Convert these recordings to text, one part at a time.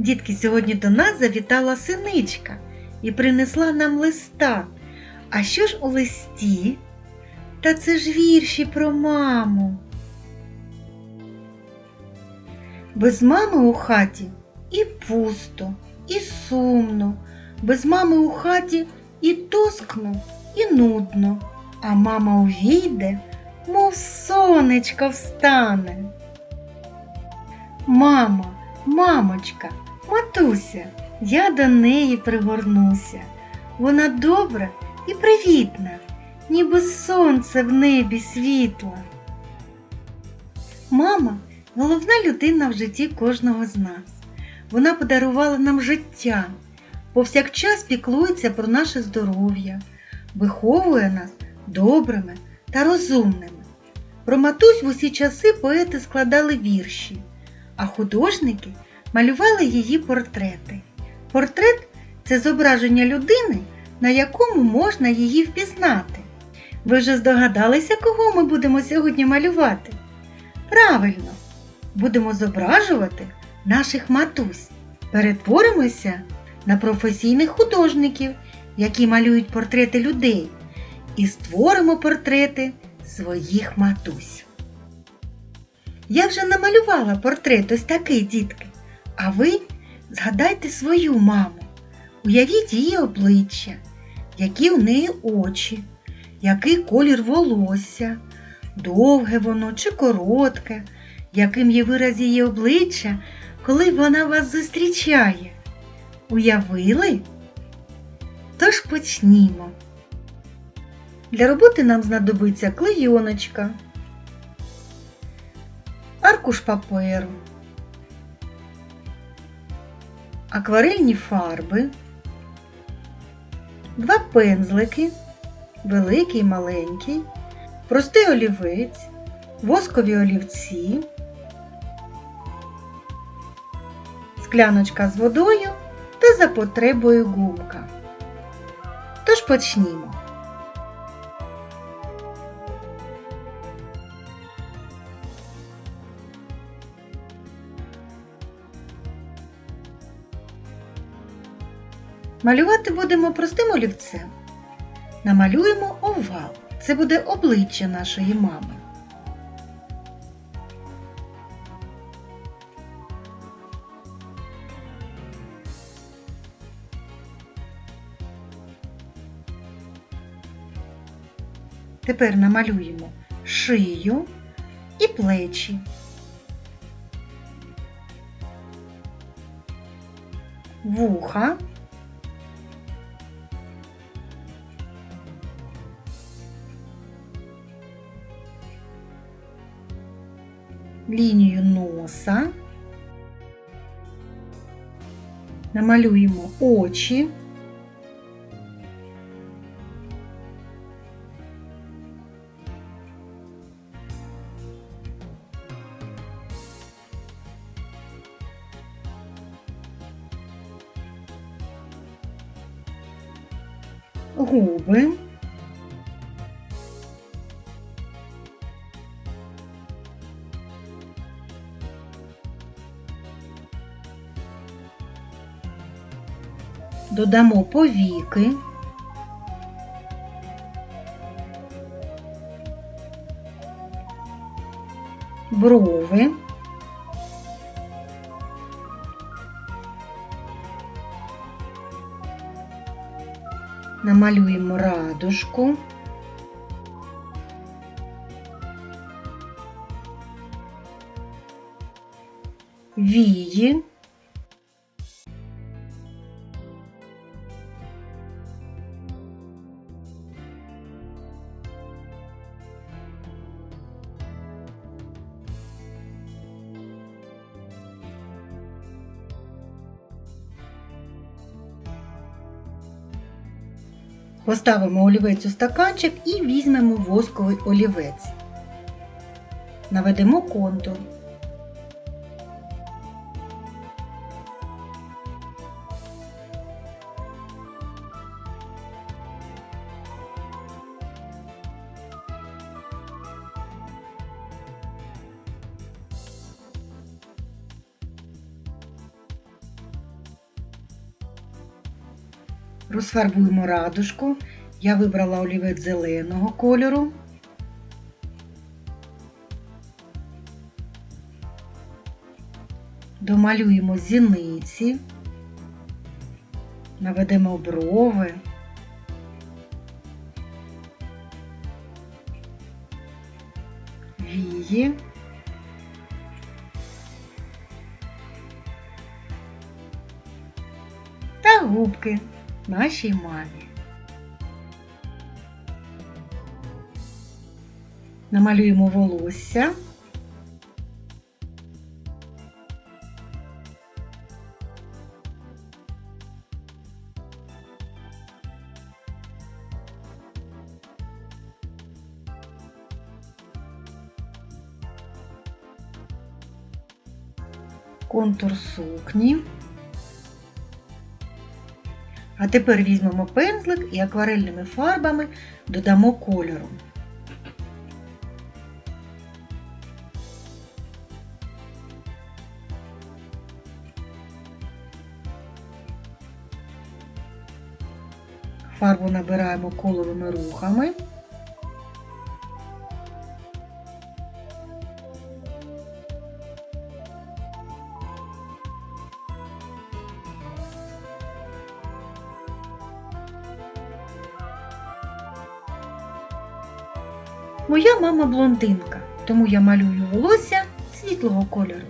Дітки, сьогодні до нас завітала синичка і принесла нам листа. А що ж у листі? Та це ж вірші про маму. Без мами у хаті і пусто, і сумно, без мами у хаті і тоскно, і нудно, а мама увійде, мов сонечко встане. Мама, мамочка, матуся, я до неї пригорнуся. Вона добра і привітна, ніби сонце в небі світла. Мама головна людина в житті кожного з нас. Вона подарувала нам життя, повсякчас піклується про наше здоров'я, виховує нас добрими та розумними. Про матусь в усі часи поети складали вірші, а художники малювали її портрети. Портрет це зображення людини, на якому можна її впізнати. Ви вже здогадалися, кого ми будемо сьогодні малювати? Правильно, будемо зображувати наших матусь. Перетворимося на професійних художників, які малюють портрети людей, і створимо портрети своїх матусь. Я вже намалювала портрет ось такий, дітки. А ви згадайте свою маму. Уявіть її обличчя, які у неї очі, який колір волосся, довге воно чи коротке, яким є вираз її обличчя, коли вона вас зустрічає. Уявили? Тож почнімо. Для роботи нам знадобиться клейоночка, аркуш паперу, акварельні фарби, два пензлики, великий маленький, простий олівець, воскові олівці, скляночка з водою та за потребою гумка. Тож почнімо. Малювати будемо простим олівцем. Намалюємо овал. Це буде обличчя нашої мами. Тепер намалюємо шию і плечі. Вуха. лінію носа, намалюємо очі, губи. Додамо повіки. Брови. Намалюємо радужку. Вії. Поставимо олівець у стаканчик і візьмемо восковий олівець. Наведемо контур. Розфарбуємо радужку. Я вибрала олівець зеленого кольору. Домалюємо зіниці, наведемо брови. Вії. Та губки нашій мамі. Намалюємо волосся. Контур сукні. А тепер візьмемо пензлик і акварельними фарбами додамо кольору. Фарбу набираємо коловими рухами. Моя мама блондинка, тому я малюю волосся світлого кольору.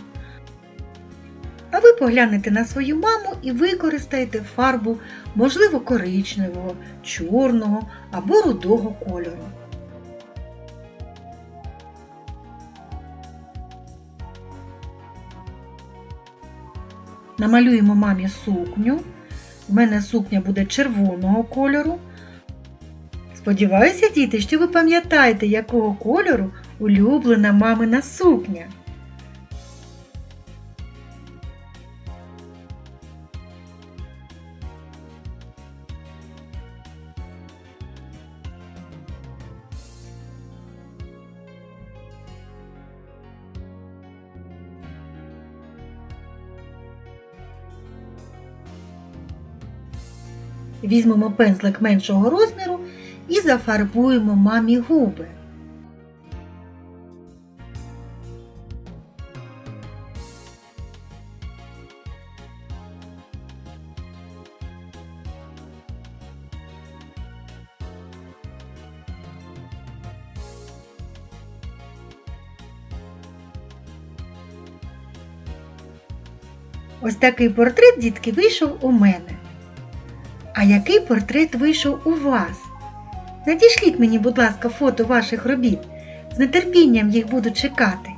А ви поглянете на свою маму і використаєте фарбу, можливо, коричневого, чорного або рудого кольору. Намалюємо мамі сукню. У мене сукня буде червоного кольору. Сподіваюся, діти, що ви пам'ятаєте, якого кольору улюблена мамина сукня. Візьмемо пензлик меншого розміру і зафарбуємо мамі губи. Ось такий портрет, дітки, вийшов у мене. А який портрет вийшов у вас? Надішліть мені, будь ласка, фото ваших робіт. З нетерпінням їх буду чекати.